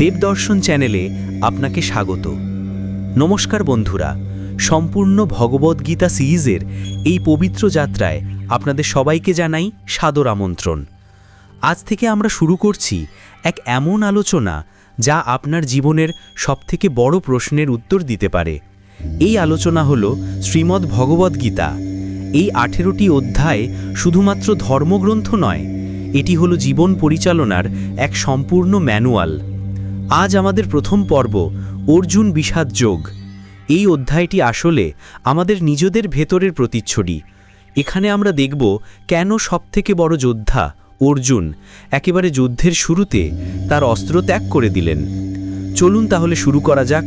দেবদর্শন চ্যানেলে আপনাকে স্বাগত। নমস্কার বন্ধুরা, সম্পূর্ণ ভগবদ্গীতা সিরিজের এই পবিত্র যাত্রায় আপনাদের সবাইকে জানাই সাদর আমন্ত্রণ। আজ থেকে আমরা শুরু করছি এক এমন আলোচনা যা আপনার জীবনের সবথেকে বড় প্রশ্নের উত্তর দিতে পারে। এই আলোচনা হল শ্রীমদ্ ভগবদ্গীতা এই আঠেরোটি অধ্যায় শুধুমাত্র ধর্মগ্রন্থ নয়, এটি হলো জীবন পরিচালনার এক সম্পূর্ণ ম্যানুয়াল। আজ আমাদের প্রথম পর্ব, অর্জুন বিষাদ যোগ। এই অধ্যায়টি আসলে আমাদের নিজেদের ভেতরের প্রতিচ্ছবি। এখানে আমরা দেখব কেন সবথেকে বড় যোদ্ধা অর্জুন একেবারে যুদ্ধের শুরুতে তার অস্ত্র ত্যাগ করে দিলেন। চলুন তাহলে শুরু করা যাক।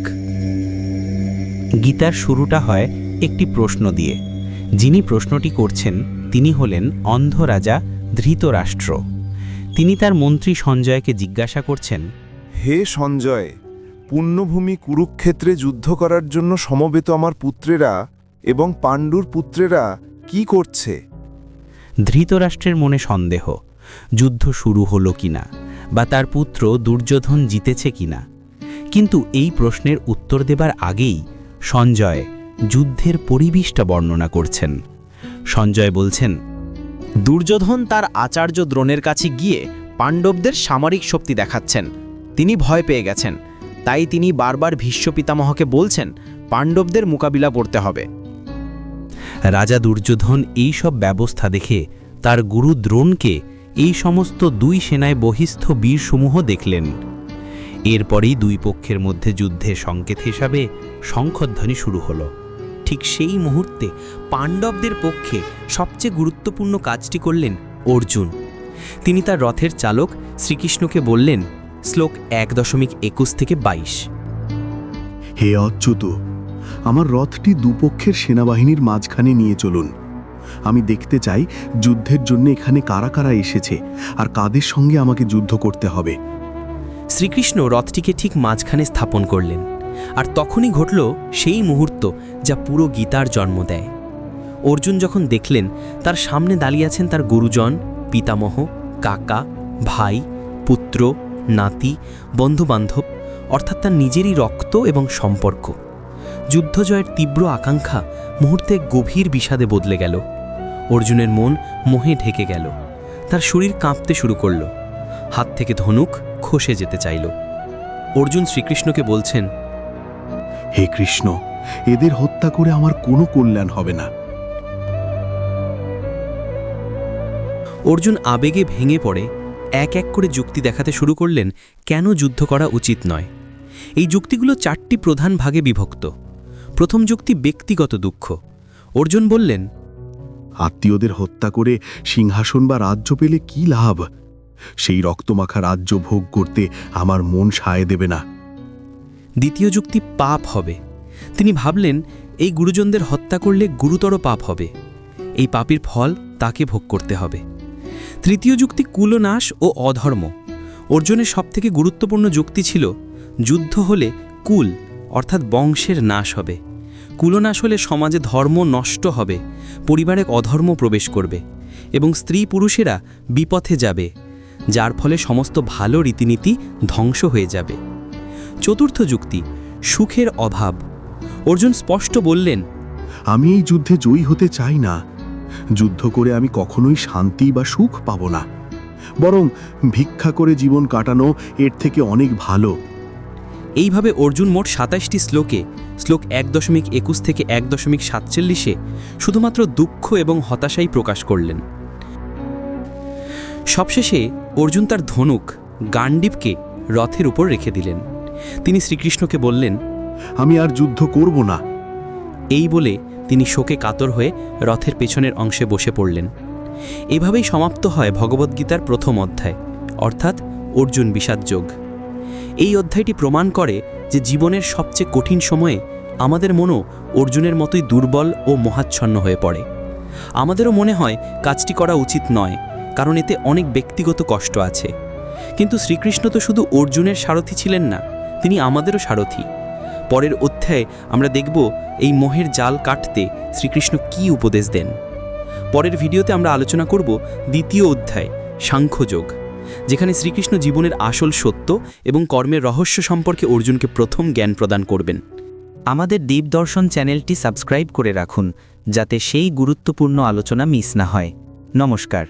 গীতার শুরুটা হয় একটি প্রশ্ন দিয়ে। যিনি প্রশ্নটি করছেন, তিনি হলেন অন্ধ রাজা ধৃতরাষ্ট্র। তিনি তার মন্ত্রী সঞ্জয়কে জিজ্ঞাসা করছেন হে সঞ্জয়, পুণ্যভূমি কুরুক্ষেত্রে যুদ্ধ করার জন্য সমবেত আমার পুত্রেরা এবং পাণ্ডুর পুত্রেরা কি করছে? ধৃতরাষ্ট্রের মনে সন্দেহ, যুদ্ধ শুরু হলো কিনা বা তার পুত্র দুর্যোধন জিতেছে কিনা? কিন্তু এই প্রশ্নের উত্তর দেবার আগেই সঞ্জয় যুদ্ধের পরিবেশটা বর্ণনা করছেন। সঞ্জয় বলছেন, দুর্যোধন তার আচার্য দ্রোণের কাছে গিয়ে পাণ্ডবদের সামরিক শক্তি দেখাচ্ছেন। তিনি ভয় পেয়ে গেছেন। তাই তিনি বারবার ভীষ্ম পিতামহকে বলছেন, পাণ্ডবদের মোকাবিলা করতে হবে। রাজা দুর্যোধন এই সব ব্যবস্থা দেখে তার গুরু দ্রোণকে এই সমস্ত দুই সেনায় বহিস্থ বীরসমূহ দেখলেন। এরপরেই দুই পক্ষের মধ্যে যুদ্ধের সংকেত হিসাবে শঙ্খধ্বনি শুরু হলো। ঠিক সেই মুহূর্তে পাণ্ডবদের পক্ষে সবচেয়ে গুরুত্বপূর্ণ কাজটি করলেন অর্জুন। তিনি তার রথের চালক শ্রীকৃষ্ণকে বললেন শ্লোক এক দশমিক একুশ থেকে বাইশ। হে অচ্যুত আমার রথটি দুপক্ষের সেনাবাহিনীর মাঝখানে নিয়ে চলুন। আমি দেখতে চাই যুদ্ধের জন্য এখানে কারা কারা এসেছে আর কাদের সঙ্গে আমাকে যুদ্ধ করতে হবে। শ্রীকৃষ্ণ রথটিকে ঠিক মাঝখানে স্থাপন করলেন আর তখনই ঘটল সেই মুহূর্ত যা পুরো গীতার জন্ম দেয়। অর্জুন যখন দেখলেন তার সামনে দাঁড়িয়ে আছেন তার গুরুজন পিতামহ কাকা ভাই পুত্র নাতি বন্ধুবান্ধব অর্থাৎ তার নিজেরই রক্ত এবং সম্পর্ক। যুদ্ধজয়ের তীব্র আকাঙ্ক্ষা মুহূর্তে গভীর বিষাদে বদলে গেল। অর্জুনের মন মোহে ঢেকে গেল। তার শরীর কাঁপতে শুরু করল। হাত থেকে ধনুক খসে যেতে চাইল। অর্জুন শ্রীকৃষ্ণকে বলছেন হে কৃষ্ণ এদের হত্যা করে আমার কোনো কল্যাণ হবে না। অর্জুন আবেগে ভেঙে পড়ে এক এক করে যুক্তি দেখাতে শুরু করলেন কেন যুদ্ধ করা উচিত নয়? এই যুক্তিগুলো চারটি প্রধান ভাগে বিভক্ত। প্রথম যুক্তি ব্যক্তিগত দুঃখ। অর্জুন বললেন আত্মীয়দের হত্যা করে সিংহাসন বা রাজ্য পেলে কি লাভ? সেই রক্তমাখা রাজ্য ভোগ করতে আমার মন সায় দেবে না। দ্বিতীয় যুক্তি পাপ হবে। তিনি ভাবলেন এই গুরুজনদের হত্যা করলে গুরুতর পাপ হবে। এই পাপির ফল তাকে ভোগ করতে হবে। তৃতীয় যুক্তি কুলনাশ ও অধর্ম। অর্জুনের সবথেকে গুরুত্বপূর্ণ যুক্তি ছিল, যুদ্ধ হলে কুল, অর্থাৎ বংশের নাশ হবে। কুলনাশ হলে সমাজে ধর্ম নষ্ট হবে, পরিবারে অধর্ম প্রবেশ করবে এবং স্ত্রী পুরুষেরা বিপথে যাবে, যার ফলে সমস্ত ভালো রীতিনীতি ধ্বংস হয়ে যাবে। চতুর্থ যুক্তি, সুখের অভাব। অর্জুন স্পষ্ট বললেন, আমি এই যুদ্ধে জয়ী হতে চাই না। যুদ্ধ করে আমি কখনোই শান্তি বা সুখ পাব না। বরং ভিক্ষা করে জীবন কাটানো এর থেকে অনেক ভালো। এইভাবে অর্জুন মোট সাতাশটি শ্লোকে শ্লোক এক দশমিক একুশ থেকে এক দশমিক সাতচল্লিশে শুধুমাত্র দুঃখ এবং হতাশাই প্রকাশ করলেন। সবশেষে অর্জুন তার ধনুক গান্ডীবকে রথের উপর রেখে দিলেন। তিনি শ্রীকৃষ্ণকে বললেন আমি আর যুদ্ধ করব না। এই বলে তিনি শোকে কাতর হয়ে রথের পেছনের অংশে বসে পড়লেন। এভাবেই সমাপ্ত হয় ভগবদ্গীতার প্রথম অধ্যায়, অর্থাৎ অর্জুন বিষাদযোগ এই অধ্যায়টি প্রমাণ করে যে জীবনের সবচেয়ে কঠিন সময়ে আমাদের মনও অর্জুনের মতোই দুর্বল ও মহাচ্ছন্ন হয়ে পড়ে। আমাদেরও মনে হয় কাজটি করা উচিত নয়, কারণ এতে অনেক ব্যক্তিগত কষ্ট আছে। কিন্তু শ্রীকৃষ্ণ তো শুধু অর্জুনের সারথি ছিলেন না, তিনি আমাদেরও সারথি। পরের অধ্যায়ে আমরা দেখব এই মোহের জাল কাটতে শ্রীকৃষ্ণ কি উপদেশ দেন। পরের ভিডিওতে আমরা আলোচনা করব দ্বিতীয় অধ্যায়, সাংখ্যযোগ, যেখানে শ্রীকৃষ্ণ জীবনের আসল সত্য এবং কর্মের রহস্য সম্পর্কে অর্জুনকে প্রথম জ্ঞান প্রদান করবেন। আমাদের দীপ দর্শন চ্যানেলটি সাবস্ক্রাইব করে রাখুন, যাতে সেই গুরুত্বপূর্ণ আলোচনা মিস না হয়। নমস্কার।